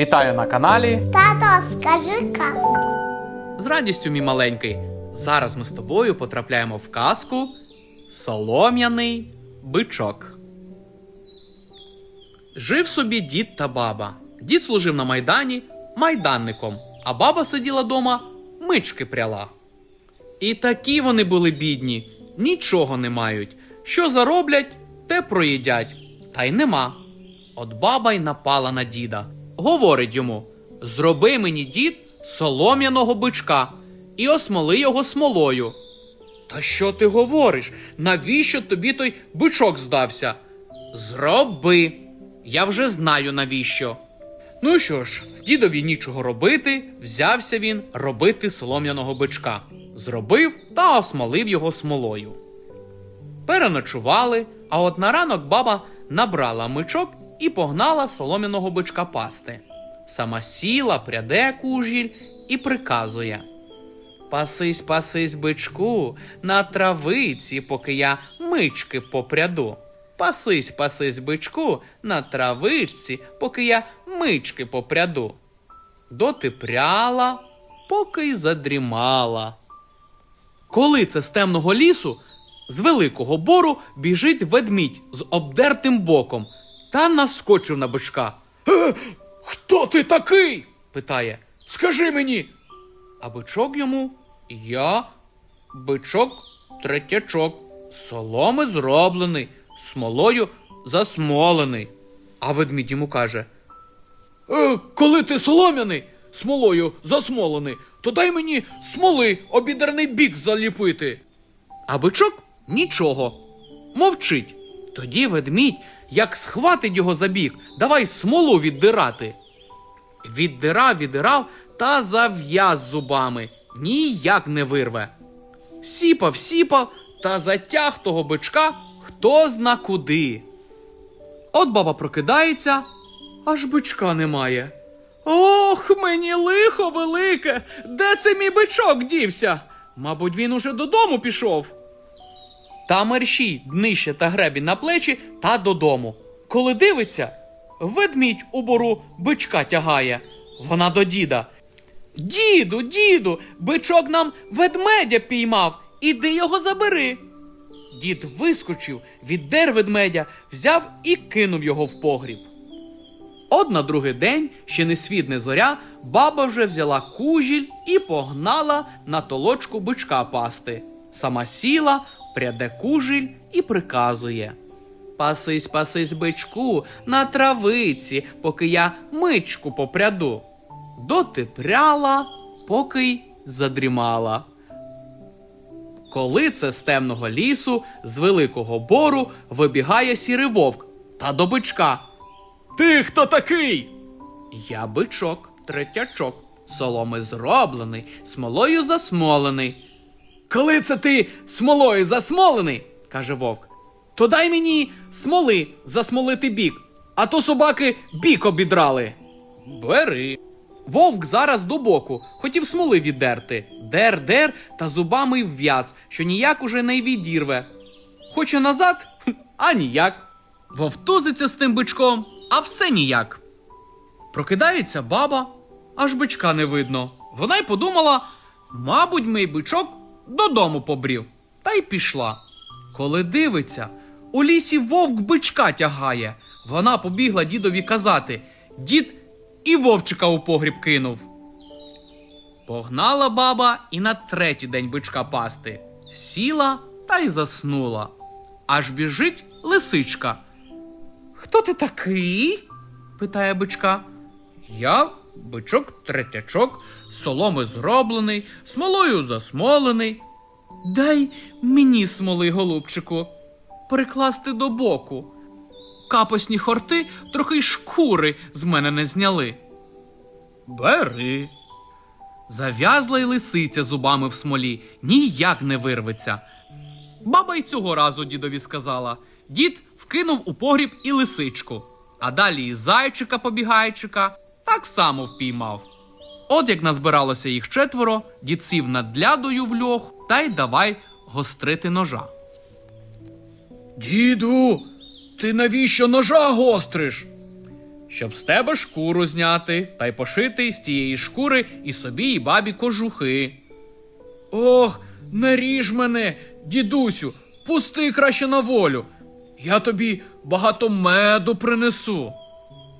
Вітаю на каналі. Тато, скажи казку. З радістю, мій маленький. Зараз ми з тобою потрапляємо в казку Солом'яний бичок. Жив собі дід та баба. Дід служив на майдані майданником, а баба сиділа дома, мички пряла. І такі вони були бідні, нічого не мають. Що зароблять, те проїдять, та й нема. От баба й напала на діда. Говорить йому: Зроби мені дід солом'яного бичка і осмоли його смолою. Та що ти говориш? Навіщо тобі той бичок здався? Зроби. Я вже знаю навіщо. Ну що ж, дідові нічого робити, взявся він робити солом'яного бичка. Зробив та осмолив його смолою. Переночували, а от на ранок баба набрала мичок і погнала солом'яного бичка пасти. Сама сіла, пряде кужіль і приказує. Пасись, пасись, бичку, на травиці, поки я мички попряду. Пасись, пасись, бичку, на травичці, поки я мички попряду. Доти пряла, поки й задрімала. Коли це з темного лісу, з великого бору біжить ведмідь з обдертим боком та наскочив на бичка. Е, хто ти такий? питає. Скажи мені. А бичок йому я, бичок третячок, соломи зроблений, смолою засмолений. А ведмідь йому каже: е, Коли ти солом'яний, смолою засмолений, то дай мені смоли обідерний бік заліпити. А бичок нічого. Мовчить. Тоді ведмідь, як схватить його за бік, давай смолу віддирати. Віддирав, віддирав та зав'яз зубами, ніяк не вирве. Сіпав, сіпав та затяг того бичка хто зна куди. От баба прокидається, аж бичка немає. Ох, мені лихо велике! Де це мій бичок дівся? Мабуть, він уже додому пішов. Та мерщій днище та гребінь на плечі та додому. Коли дивиться, ведмідь у бору бичка тягає. Вона до діда. Діду, діду, бичок нам ведмедя піймав. Іди його забери. Дід вискочив, віддер ведмедя, взяв і кинув його в погріб. От на другий день, ще не світ зоря, баба вже взяла кужіль і погнала на толочку бичка пасти. Сама сіла, пряде кужіль і приказує. Пасись, пасись, бичку, на травиці, поки я мичку попряду. Доти пряла, поки й задрімала. Коли це з темного лісу, з великого бору, вибігає сірий вовк та до бичка. Ти хто такий? Я бичок, третячок, соломи зроблений, смолою засмолений. Коли це ти смолою засмолений, каже вовк, то дай мені смоли засмолити бік, а то собаки бік обідрали. Бери. Вовк зараз до боку, хотів смоли віддерти. Дер, дер та зубами й в'яз, що ніяк уже не відірве. Хоче назад, а ніяк. Вовтузиться з тим бичком, а все ніяк. Прокидається баба, аж бичка не видно. Вона й подумала, мабуть, мій бичок додому побрів, та й пішла. Коли дивиться, у лісі вовк бичка тягає. Вона побігла дідові казати. Дід і вовчика у погріб кинув. Погнала баба і на третій день бичка пасти. Сіла та й заснула. Аж біжить лисичка. Хто ти такий? питає бичка. Я бичок третячок, соломи зроблений, смолою засмолений. Дай мені смоли, голубчику, прикласти до боку. Капосні хорти трохи й шкури з мене не зняли. Бери. Зав'язла й лисиця зубами в смолі, ніяк не вирветься. Баба й цього разу дідові сказала. Дід вкинув у погріб і лисичку, а далі і зайчика побігайчика так само впіймав. От як назбиралося їх четверо, дід сів над лядою в льох та й давай гострити ножа. Діду, ти навіщо ножа гостриш? щоб з тебе шкуру зняти та й пошити з тієї шкури і собі, і бабі кожухи. Ох, не ріж мене, дідусю, пусти краще на волю. Я тобі багато меду принесу.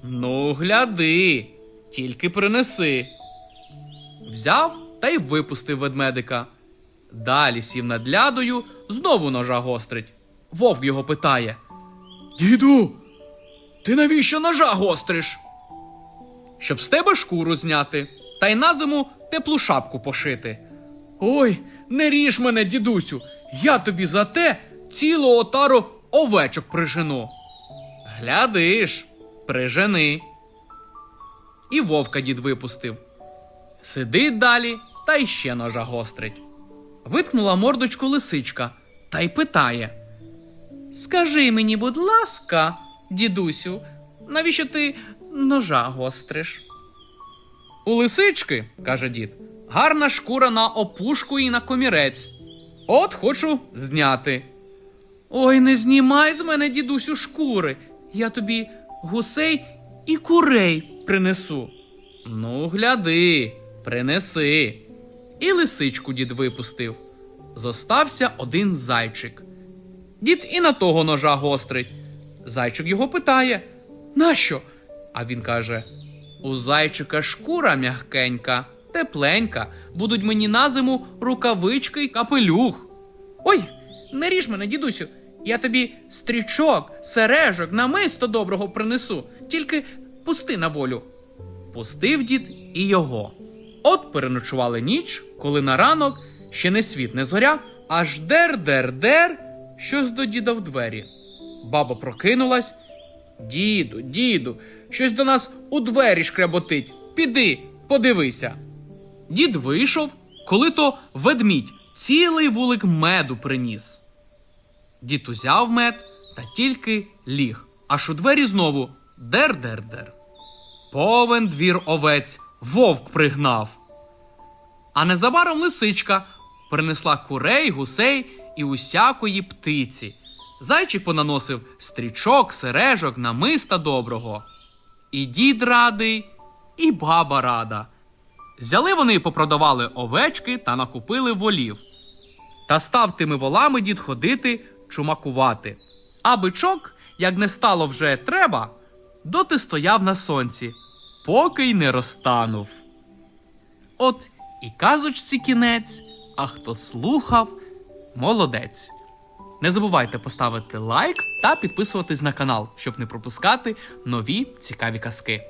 Ну, гляди, тільки принеси. Взяв та й випустив ведмедика. Далі сів над лядою, знову ножа гострить. Вовк його питає: Діду, ти навіщо ножа гостриш? Щоб з тебе шкуру зняти, та й на зиму теплу шапку пошити. Ой, не ріж мене, дідусю, я тобі за те цілу отару овечок прижену. Глядиш, прижени. І вовка дід випустив. Сидить далі та й ще ножа гострить. Виткнула мордочку лисичка та й питає: Скажи мені, будь ласка, дідусю, навіщо ти ножа гостриш? У лисички, каже дід, гарна шкура на опушку і на комірець. От хочу зняти. Ой, не знімай з мене, дідусю, шкури. Я тобі гусей і курей принесу. Ну, гляди, принеси. І лисичку дід випустив. Зостався один зайчик. Дід і на того ножа гострить. Зайчик його питає: Нащо? А він каже: У зайчика шкура м'ягкенька, тепленька, будуть мені на зиму рукавички й капелюх. Ой, не ріж мене, дідусю. Я тобі стрічок, сережок, намисто доброго принесу, тільки пусти на волю. Пустив дід і його. От переночували ніч, коли на ранок ще не світ, не зоря, аж дер-дер-дер, щось до діда в двері. Баба прокинулась. Діду, діду, щось до нас у двері шкреботить. Піди, подивися. Дід вийшов, коли то ведмідь цілий вулик меду приніс. Дід узяв мед та тільки ліг, аж у двері знову дер-дер-дер. Повен двір овець вовк пригнав. А незабаром лисичка принесла курей, гусей і усякої птиці. Зайчик понаносив стрічок, сережок, намиста доброго. І дід радий, і баба рада. Взяли вони і попродавали овечки та накупили волів. Та став тими волами дід ходити чумакувати. А бичок, як не стало вже треба, доти стояв на сонці, поки й не розтанув. От і казочці кінець, а хто слухав, молодець. Не забувайте поставити лайк та підписуватись на канал, щоб не пропускати нові цікаві казки.